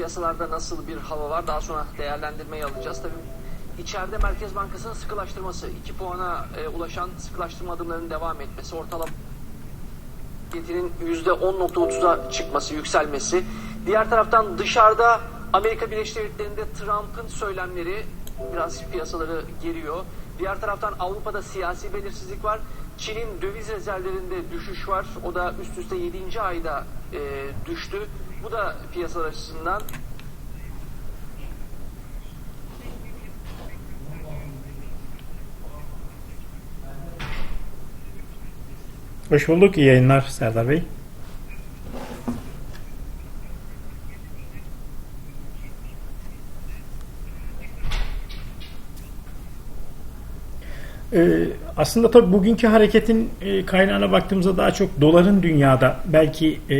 piyasalarda nasıl bir hava var daha sonra değerlendirmeyi alacağız. Tabii içeride Merkez Bankası'nın sıkılaştırması, 2 puana e, ulaşan sıkılaştırma adımlarının devam etmesi, ortalama maliyetinin %10.30'a çıkması, yükselmesi. Diğer taraftan dışarıda Amerika Birleşik Devletleri'nde Trump'ın söylemleri biraz piyasaları geriyor. Diğer taraftan Avrupa'da siyasi belirsizlik var. Çin'in döviz rezervlerinde düşüş var. O da üst üste 7. ayda e, düştü. Bu da piyasalar açısından Hoş bulduk. İyi yayınlar Serdar Bey. Ee, aslında tabii bugünkü hareketin e, kaynağına baktığımızda daha çok doların dünyada belki e,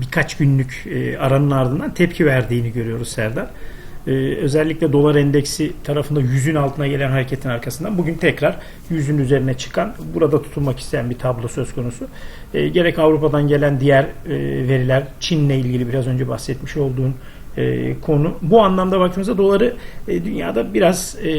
birkaç günlük e, aranın ardından tepki verdiğini görüyoruz Serdar. Ee, özellikle dolar endeksi tarafında yüzün altına gelen hareketin arkasından bugün tekrar yüzün üzerine çıkan burada tutulmak isteyen bir tablo söz konusu. Ee, gerek Avrupa'dan gelen diğer e, veriler Çin'le ilgili biraz önce bahsetmiş olduğun e, konu. Bu anlamda baktığımızda doları e, dünyada biraz e,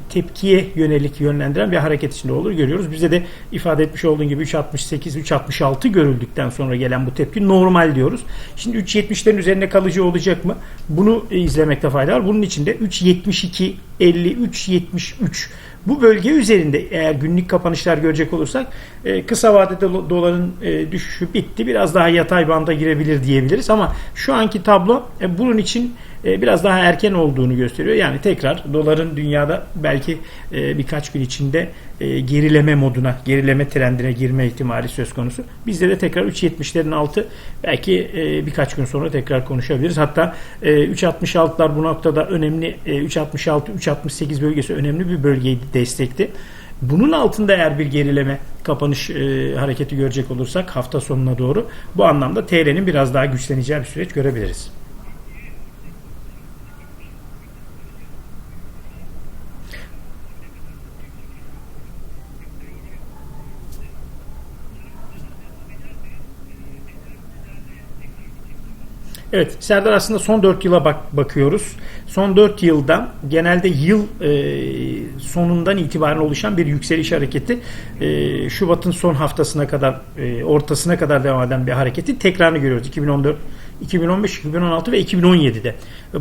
tepkiye yönelik yönlendiren bir hareket içinde olur görüyoruz. Bize de ifade etmiş olduğun gibi 3.68, 3.66 görüldükten sonra gelen bu tepki normal diyoruz. Şimdi 3.70'lerin üzerine kalıcı olacak mı? Bunu e, izlemekte fayda var. Bunun için de 3.72, 53, 73 bu bölge üzerinde eğer günlük kapanışlar görecek olursak e, kısa vadede do- doların e, düşüşü bitti. Biraz daha yatay banda girebilir diyebiliriz ama şu anki tablo e, bunun için e, biraz daha erken olduğunu gösteriyor. Yani tekrar doların dünyada belki birkaç gün içinde gerileme moduna, gerileme trendine girme ihtimali söz konusu. Bizde de tekrar 3.70'lerin altı belki birkaç gün sonra tekrar konuşabiliriz. Hatta e, 3.66'lar bu noktada önemli e, 3.66 3.68 bölgesi önemli bir bölgeydi destekti. Bunun altında eğer bir gerileme kapanış e, hareketi görecek olursak hafta sonuna doğru bu anlamda TL'nin biraz daha güçleneceği bir süreç görebiliriz. Evet Serdar aslında son 4 yıla bak bakıyoruz. Son 4 yılda genelde yıl e, sonundan itibaren oluşan bir yükseliş hareketi e, Şubat'ın son haftasına kadar e, ortasına kadar devam eden bir hareketi tekrarını görüyoruz. 2014 2015, 2016 ve 2017'de.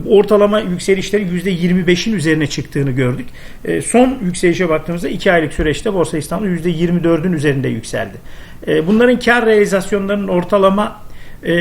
Bu ortalama yükselişlerin %25'in üzerine çıktığını gördük. E, son yükselişe baktığımızda 2 aylık süreçte Borsa İstanbul %24'ün üzerinde yükseldi. E, bunların kar realizasyonlarının ortalama e,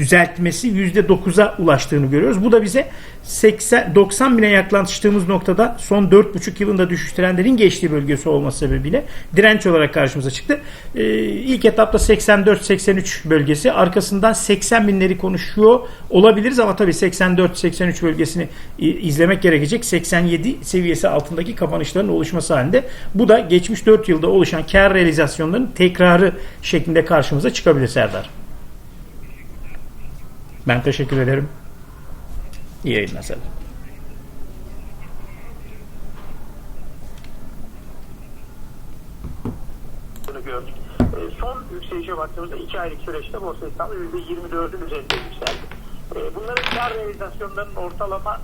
düzeltmesi %9'a ulaştığını görüyoruz. Bu da bize 80 90 bine yaklaştığımız noktada son 4,5 yılında düşüş trendlerin geçtiği bölgesi olması sebebiyle direnç olarak karşımıza çıktı. Ee, ilk etapta 84-83 bölgesi arkasından 80 binleri konuşuyor olabiliriz ama tabii 84-83 bölgesini izlemek gerekecek. 87 seviyesi altındaki kapanışların oluşması halinde bu da geçmiş 4 yılda oluşan kar realizasyonlarının tekrarı şeklinde karşımıza çıkabilir Serdar. Ben teşekkür ederim. İyi yayınlar bunu gördük. E, son yükselişe baktığımızda 2 aylık süreçte Borsa İstanbul %24'ün üzerinde yükseldi. E, bunların kar realizasyonlarının ortalama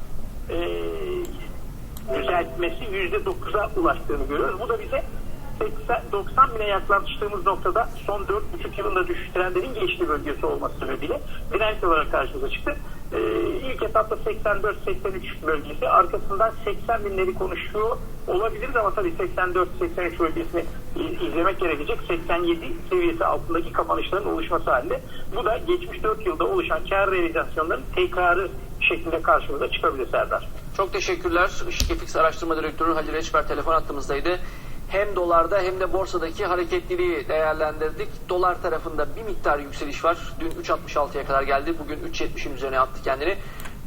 e, düzeltmesi %9'a ulaştığını görüyoruz. Bu da bize 80, 90 bine yaklaştığımız noktada son 4,5 yılında düşüş trendlerin geçtiği bölgesi olması sebebiyle direnç olarak karşımıza çıktı. Ee, ilk etapta 84-83 bölgesi arkasından 80 binleri konuşuyor olabiliriz ama tabii 84-83 bölgesini izlemek gerekecek 87 seviyesi altındaki kapanışların oluşması halinde bu da geçmiş 4 yılda oluşan kar realizasyonların tekrarı şeklinde karşımıza çıkabilir Serdar. Çok teşekkürler. Işık Araştırma Direktörü Halil Reçber telefon hattımızdaydı. Hem dolarda hem de borsadaki hareketliliği değerlendirdik. Dolar tarafında bir miktar yükseliş var. Dün 3.66'ya kadar geldi. Bugün 3.70'in üzerine attı kendini.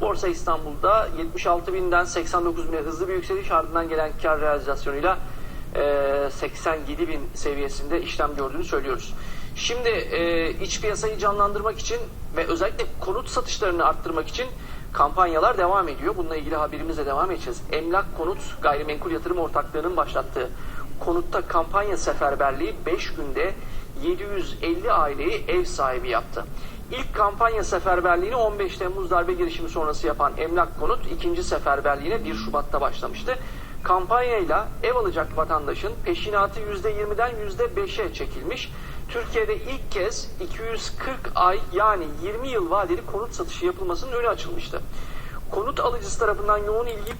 Borsa İstanbul'da 76 binden 89 bine hızlı bir yükseliş ardından gelen kar realizasyonuyla e, 87 bin seviyesinde işlem gördüğünü söylüyoruz. Şimdi e, iç piyasayı canlandırmak için ve özellikle konut satışlarını arttırmak için kampanyalar devam ediyor. Bununla ilgili haberimizle devam edeceğiz. Emlak Konut Gayrimenkul Yatırım Ortaklığı'nın başlattığı konutta kampanya seferberliği 5 günde 750 aileyi ev sahibi yaptı. İlk kampanya seferberliğini 15 Temmuz darbe girişimi sonrası yapan Emlak Konut ikinci seferberliğine 1 Şubat'ta başlamıştı. Kampanyayla ev alacak vatandaşın peşinatı %20'den %5'e çekilmiş. Türkiye'de ilk kez 240 ay yani 20 yıl vadeli konut satışı yapılmasının önü açılmıştı. Konut alıcısı tarafından yoğun ilgi